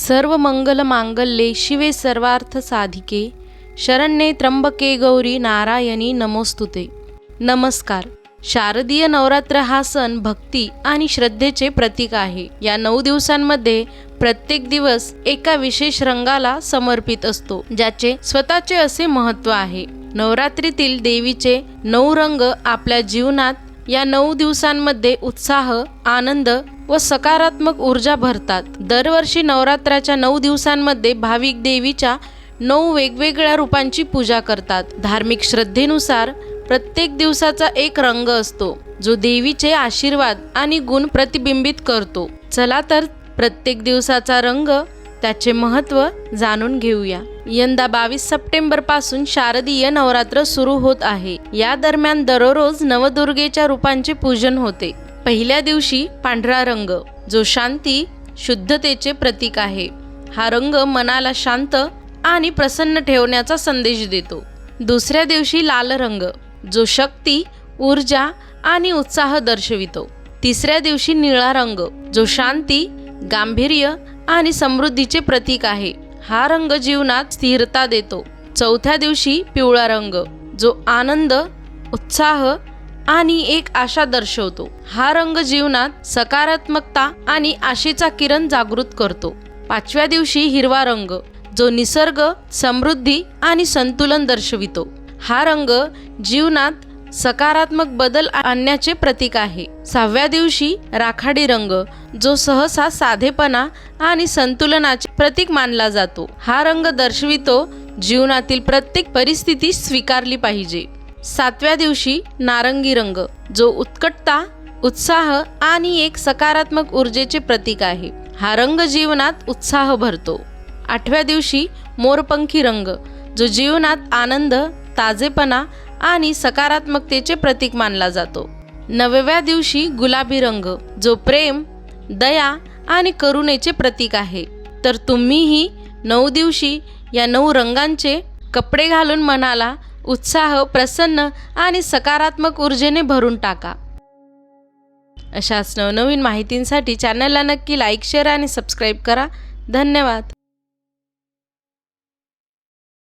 सर्व मंगल मांगल्ये शिवे सर्वार्थ साधिके. शरण्ये त्र्यंबके गौरी नारायणी नमोस्तुते. नमस्कार. शारदीय नवरात्र हा सण भक्ती आणि श्रद्धेचे प्रतीक आहे. या नऊ दिवसांमध्ये प्रत्येक दिवस एका विशेष रंगाला समर्पित असतो ज्याचे स्वतःचे असे महत्त्व आहे. नवरात्रीतील देवीचे नऊ रंग आपल्या जीवनात या नऊ दिवसांमध्ये उत्साह आनंद व सकारात्मक ऊर्जा भरतात. दरवर्षी नवरात्राच्या नऊ दिवसांमध्ये भाविक देवीच्या नऊ वेगवेगळ्या रूपांची पूजा करतात. धार्मिक श्रद्धेनुसार प्रत्येक दिवसाचा एक रंग असतो जो देवीचे आशीर्वाद आणि गुण प्रतिबिंबित करतो. चला तर प्रत्येक दिवसाचा रंग त्याचे महत्त्व जाणून घेऊया. यंदा बावीस सप्टेंबरपासून शारदीय नवरात्र सुरू होत आहे. या दरम्यान दररोज नवदुर्गेच्या रूपांचे पूजन होते. पहिल्या दिवशी पांढरा रंग जो शांती शुद्धतेचे प्रतीक आहे. हा रंग मनाला शांत आणि प्रसन्न ठेवण्याचा संदेश देतो. दुसऱ्या दिवशी लाल रंग जो शक्ती ऊर्जा आणि उत्साह दर्शवितो. तिसऱ्या दिवशी निळा रंग जो शांती गांभीर्य आणि समृद्धीचे प्रतीक आहे. हा रंग जीवनात स्थिरता देतो. चौथ्या दिवशी पिवळा रंग जो आनंद उत्साह आणि एक आशा दर्शवतो. हा रंग जीवनात सकारात्मकता आणि आशेचा किरण जागृत करतो. पाचव्या दिवशी हिरवा रंग जो निसर्ग समृद्धी आणि संतुलन दर्शवितो. हा रंग जीवनात सकारात्मक बदल आणण्याचे प्रतीक आहे. सहाव्या दिवशी राखाडी रंग जो सहसा साधेपणा आणि संतुलनाचे प्रतीक मानला जातो. हा रंग दर्शवितो जीवनातील प्रत्येक परिस्थिती स्वीकारली पाहिजे. सातव्या दिवशी नारंगी रंग जो उत्कटता उत्साह आणि एक सकारात्मक ऊर्जेचे प्रतीक आहे. हा रंग जीवनात उत्साह भरतो. आठव्या दिवशी मोरपंखी रंग जो जीवनात आनंद ताजेपणा आणि सकारात्मकतेचे प्रतीक मानला जातो. नवव्या दिवशी गुलाबी रंग जो प्रेम दया आणि करुणेचे प्रतीक आहे. तर तुम्हीही नऊ दिवशी या नऊ रंगांचे कपडे घालून मनाला उत्साह प्रसन्न आणि सकारात्मक ऊर्जेने भरून टाका. अशाच नवनवीन माहितींसाठी चॅनलला नक्की लाईक शेअर आणि सबस्क्राईब करा. धन्यवाद.